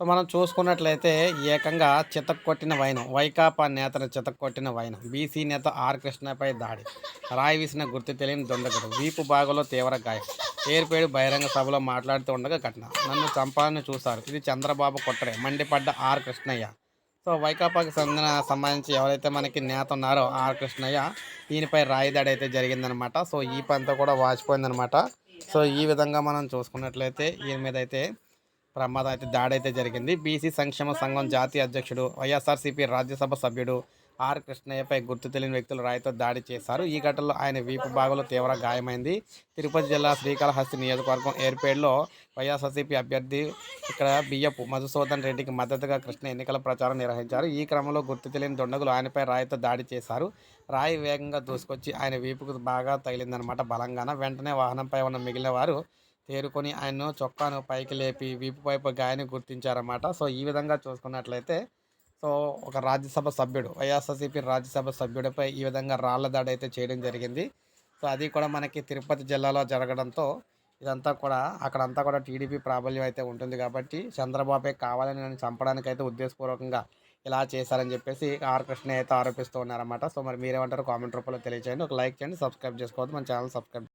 So మనం చూసుకున్నట్లయితే ఏకంగా చితక్కొట్టిన వైనం వైకాపా నేతను చితక్కొట్టిన వైనం బీసీ నేత ఆర్ కృష్ణపై దాడి రాయి వీసిన గుర్తు తెలియని దొండగడు వీపు భాగంలో తీవ్ర గాయం ఏర్పేడు బహిరంగ సభలో మాట్లాడుతూ ఉండగా ఘటన. నన్ను చంపాలని చూశారు. ఇది చంద్రబాబు కొట్టరే మండిపడ్డ ఆర్ కృష్ణయ్య. సో వైకాపాకి చెందిన సంబంధించి ఎవరైతే మనకి నేత ఉన్నారో ఆర్ కృష్ణయ్య దీనిపై రాయి దాడి అయితే జరిగిందనమాట. సో ఈ పంతా కూడా వాచిపోయిందనమాట. సో ఈ విధంగా మనం చూసుకున్నట్లయితే ఈయన మీద అయితే ప్రమాదం అయితే దాడి అయితే జరిగింది. బీసీ సంక్షేమ సంఘం జాతీయ అధ్యక్షుడు వైఎస్ఆర్సీపీ రాజ్యసభ సభ్యుడు ఆర్ కృష్ణయ్యపై గుర్తు తెలియని వ్యక్తులు రాయితో దాడి చేశారు. ఈ ఘటనలో ఆయన వీపు భాగంలో తీవ్ర గాయమైంది. తిరుపతి జిల్లా శ్రీకాళహస్తి నియోజకవర్గం ఏర్పేడులో వైఎస్ఆర్సీపీ అభ్యర్థి ఇక్కడ బియ్యపు మధుసూదన్ రెడ్డికి మద్దతుగా కృష్ణ ఎన్నికల ప్రచారం నిర్వహించారు. ఈ క్రమంలో గుర్తు తెలియని దొండగులు ఆయనపై రాయితో దాడి చేశారు. రాయి వేగంగా దూసుకొచ్చి ఆయన వీపుకు బాగా తగిలిందనమాట బలంగాన వెంటనే వాహనంపై ఉన్న మిగిలిన వారు తేరుకొని ఆయన్ను చొక్కాను పైకి లేపి వీపు పైపు గాయాన్ని గుర్తించారన్నమాట. సో ఈ విధంగా చూసుకున్నట్లయితే సో ఒక రాజ్యసభ సభ్యుడు వైఎస్ఆర్సీపీ రాజ్యసభ సభ్యుడిపై ఈ విధంగా రాళ్ళ దాడి అయితే చేయడం జరిగింది. సో అది కూడా మనకి తిరుపతి జిల్లాలో జరగడంతో ఇదంతా కూడా అక్కడంతా కూడా టీడీపీ ప్రాబల్యం అయితే ఉంటుంది కాబట్టి చంద్రబాబే కావాలని నన్ను చంపడానికి అయితే ఉద్దేశపూర్వకంగా ఇలా చేశారని చెప్పేసి ఆర్ కృష్ణ అయితే ఆరోపిస్తూ ఉన్నారన్నమాట. సో మరి మీరేమంటారు కామెంట్ రూపంలో తెలియచేయండి. ఒక లైక్ చేయండి సబ్స్క్రైబ్ చేసుకోవద్దు మన ఛానల్ సబ్స్క్రైబ్